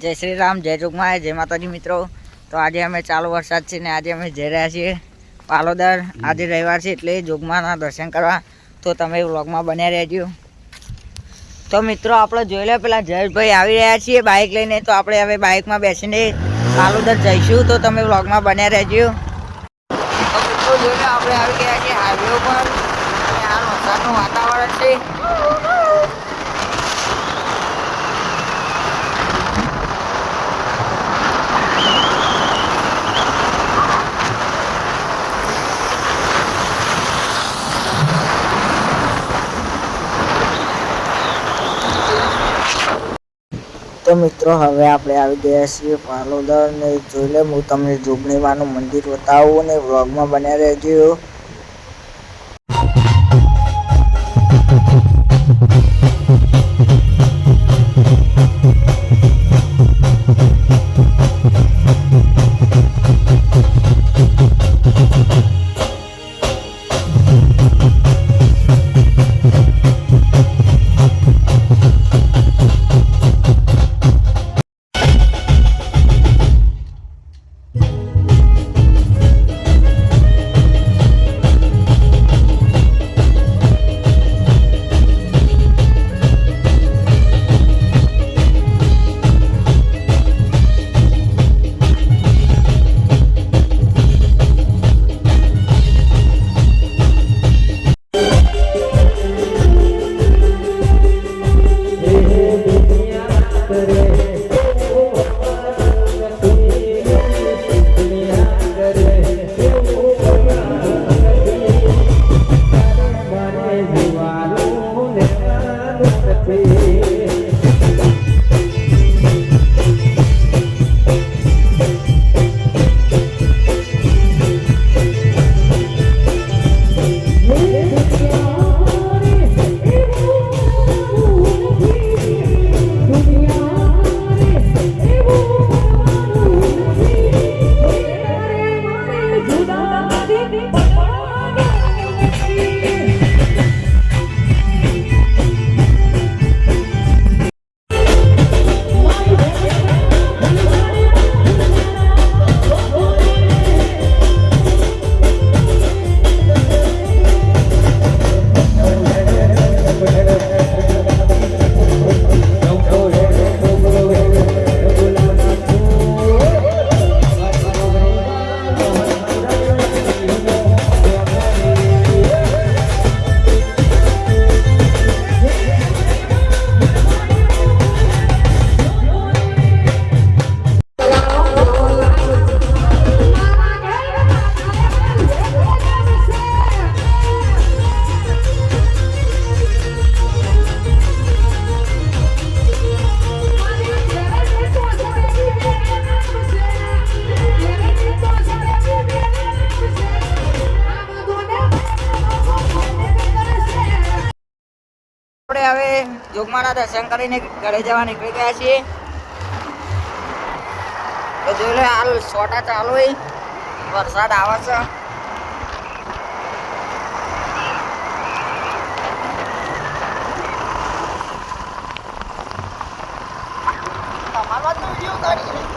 જય શ્રી રામ જય જોગમાં જય માતાજી મિત્રો. તો આજે અમે ચાલુ વરસાદ છે ને આજે અમે જઈ રહ્યા છીએ પાલોદર. આજે રવિવાર છે એટલે જોગમાના દર્શન કરવા. તો તમે વ્લોગમાં બન્યા રહેજો. તો મિત્રો આપણે જોઈ લે પેલા જયેશભાઈ આવી રહ્યા છીએ બાઇક લઈને. તો આપણે હવે બાઇકમાં બેસીને પાલોદર જઈશું. તો તમે વ્લોગમાં બન્યા રહેજો. તો મિત્રો જોઈ લો આપણે આવી ગયા છીએ હાઈવે ઉપર. હાલ વરસાદનું વાતાવરણ છે. તો મિત્રો, હવે આપણે આવી ગયા છીએ પાલોદર ને જોઈ લે, હું તમને જોગણીમાનું મંદિર બતાવું ને વ્લોગમાં બન્યા રહેજો. saber. આપણે હવે જોગમાના દર્શન કરીને ઘરે જવા નીકળી ગયા છીએ. તો જોઈ લે હાલ સોટા ચાલુ વરસાદ આવે છે. તમારો વીડિયો કાઢી